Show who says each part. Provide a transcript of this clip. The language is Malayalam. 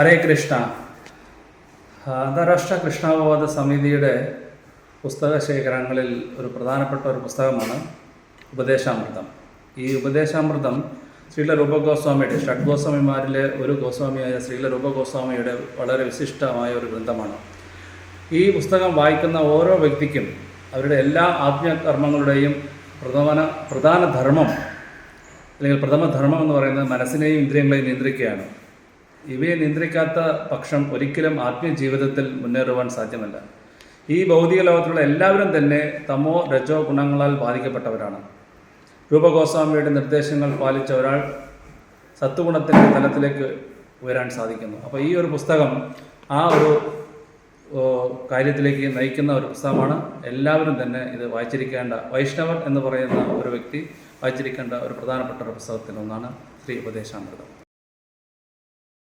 Speaker 1: ഹരേ കൃഷ്ണ. അന്താരാഷ്ട്ര കൃഷ്ണാവബോധ സമിതിയുടെ പുസ്തക ശേഖരങ്ങളിൽ ഒരു പ്രധാനപ്പെട്ട ഒരു പുസ്തകമാണ് ഉപദേശാമൃതം. ഈ ഉപദേശാമൃതം ശ്രീല രൂപ ഗോസ്വാമിയുടെ ഷഡ് ഗോസ്വാമിമാരിലെ ഒരു ഗോസ്വാമിയായ ശ്രീല രൂപ ഗോസ്വാമിയുടെ വളരെ വിശിഷ്ടമായ ഒരു ഗ്രന്ഥമാണ്. ഈ പുസ്തകം വായിക്കുന്ന ഓരോ വ്യക്തിക്കും അവരുടെ എല്ലാ ആത്മീയകർമ്മങ്ങളുടെയും പ്രധാന പ്രധാന ധർമ്മം അല്ലെങ്കിൽ പ്രഥമ ധർമ്മം എന്ന് പറയുന്നത് മനസ്സിനെയും ഇന്ദ്രിയങ്ങളെയും നിയന്ത്രിക്കുകയാണ്. ഇവയെ നിയന്ത്രിക്കാത്ത പക്ഷം ഒരിക്കലും ആത്മീയ ജീവിതത്തിൽ മുന്നേറുവാൻ സാധ്യമല്ല. ഈ ഭൗതിക ലോകത്തിലുള്ള എല്ലാവരും തന്നെ തമോ രജോ ഗുണങ്ങളാൽ ബാധിക്കപ്പെട്ടവരാണ്. രൂപഗോസ്വാമിയുടെ നിർദ്ദേശങ്ങൾ പാലിച്ച ഒരാൾ സത്വഗുണത്തിന്റെ തലത്തിലേക്ക് ഉയരാൻ സാധിക്കുന്നു. അപ്പോൾ ഈ ഒരു പുസ്തകം ആ ഒരു കാര്യത്തിലേക്ക് നയിക്കുന്ന ഒരു പുസ്തകമാണ്. എല്ലാവരും തന്നെ ഇത് വായിച്ചിരിക്കേണ്ട വൈഷ്ണവർ എന്ന് പറയുന്ന ഒരു വ്യക്തി വായിച്ചിരിക്കേണ്ട ഒരു പ്രധാനപ്പെട്ട ഒരു പുസ്തകത്തിൽ ഒന്നാണ് ശ്രീ ഉപദേശാമൃതം.